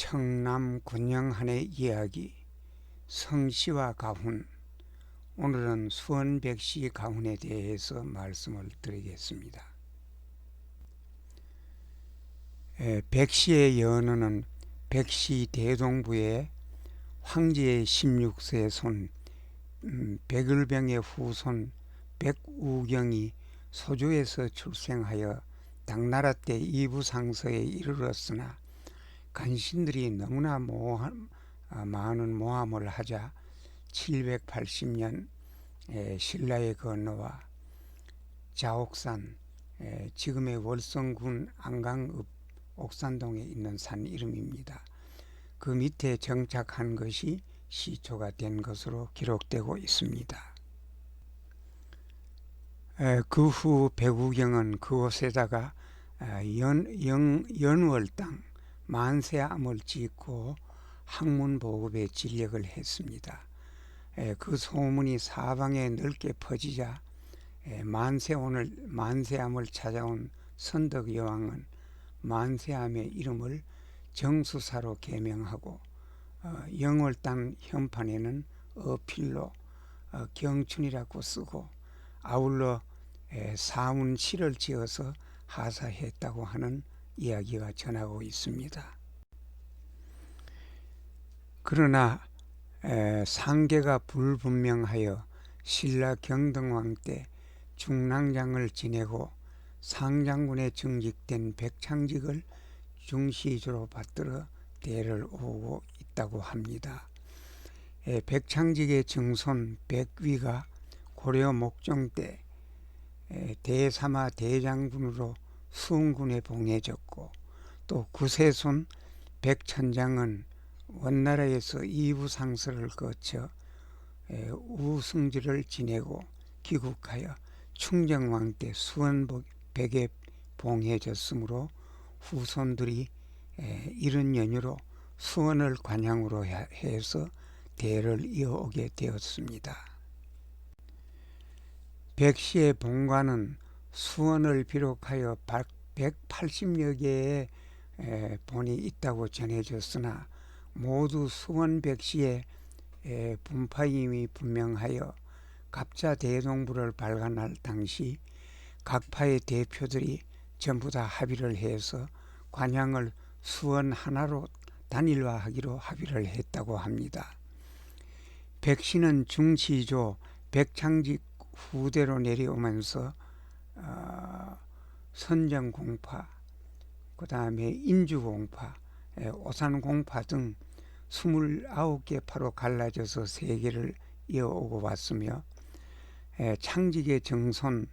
청남 군영한의 이야기 성씨와 가훈 오늘은 수원백씨 가훈에 대해서 말씀을 드리겠습니다. 에, 백씨의 연호는 백씨 대동부의 황제의 16세 손 음, 백을병의 후손 백우경이 소조에서 출생하여 당나라 때 이부상서에 이르렀으나 간신들이 너무나 모함, 아, 많은 모함을 하자 780년 신라에 건너와 자옥산 에, 지금의 월성군 안강읍 옥산동에 있는 산 이름입니다. 그 밑에 정착한 것이 시초가 된 것으로 기록되고 있습니다. 그 후 배구경은 그곳에다가 아, 연, 연, 연월 땅 만세암을 짓고 학문 보급에 진력을 했습니다. 그 소문이 사방에 넓게 퍼지자 만세온을 만세암을 찾아온 선덕 여왕은 만세암의 이름을 정수사로 개명하고 어, 영월당 현판에는 어필로 어, 경춘이라고 쓰고 아울러 사운 시를 지어서 하사했다고 하는 이야기가 전하고 있습니다. 그러나 상계가 불분명하여 신라 경등왕 때 중랑장을 지내고 상장군에 증직된 백창직을 중시주로 받들어 대를 오고 있다고 합니다. 백창직의 증손 백위가 고려 목종 때 대사마 대장군으로 수군에 봉해졌고 또 구세손 백천장은 원나라에서 이부상서를 거쳐 우승지를 지내고 귀국하여 충정왕 때 수원백에 봉해졌으므로 후손들이 이런 연유로 수원을 관양으로 해서 대를 이어오게 되었습니다. 백시의 본관은 수원을 비롯하여 180여 개의 본이 있다고 전해졌으나 모두 수원 백시의 분파임이 분명하여 갑자 대동부를 발간할 당시 각 파의 대표들이 전부 다 합의를 해서 관양을 수원 하나로 단일화하기로 합의를 했다고 합니다. 백신은 중시조 백창직 후대로 내려오면서 어, 선정공파, 그 다음에 인주공파, 오산공파 등 29개 파로 갈라져서 세계를 이어오고 왔으며 창직의 정손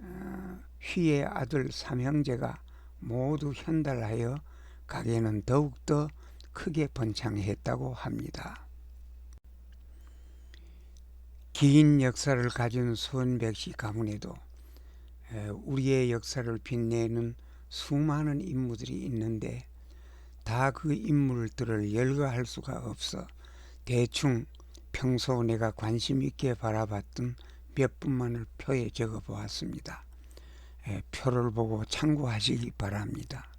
어, 휘의 아들 삼형제가 모두 현달하여 가게는 더욱더 크게 번창했다고 합니다. 긴 역사를 가진 수원백시 가문에도 우리의 역사를 빛내는 수많은 인물들이 있는데 다 그 인물들을 열거할 수가 없어 대충 평소 내가 관심 있게 바라봤던 몇 분만을 표에 적어 보았습니다. 표를 보고 참고하시기 바랍니다.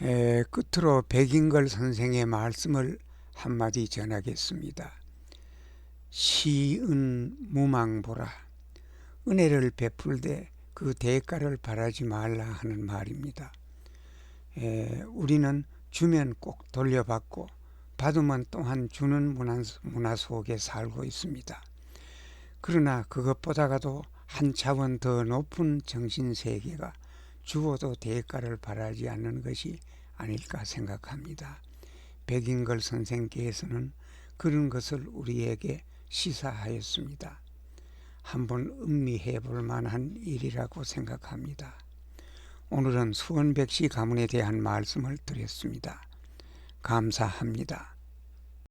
에, 끝으로 백인걸 선생의 말씀을 한마디 전하겠습니다. 시은 무망보라 은혜를 베풀되 그 대가를 바라지 말라 하는 말입니다. 에, 우리는 주면 꼭 돌려받고 받으면 또한 주는 문화, 문화 속에 살고 있습니다. 그러나 그것보다가도 한 차원 더 높은 정신 세계가 주어도 대가를 바라지 않는 것이 아닐까 생각합니다. 백인걸 선생께서는 그런 것을 우리에게 시사하였습니다. 한번 음미해 볼 만한 일이라고 생각합니다. 오늘은 수원백시 가문에 대한 말씀을 드렸습니다. 감사합니다.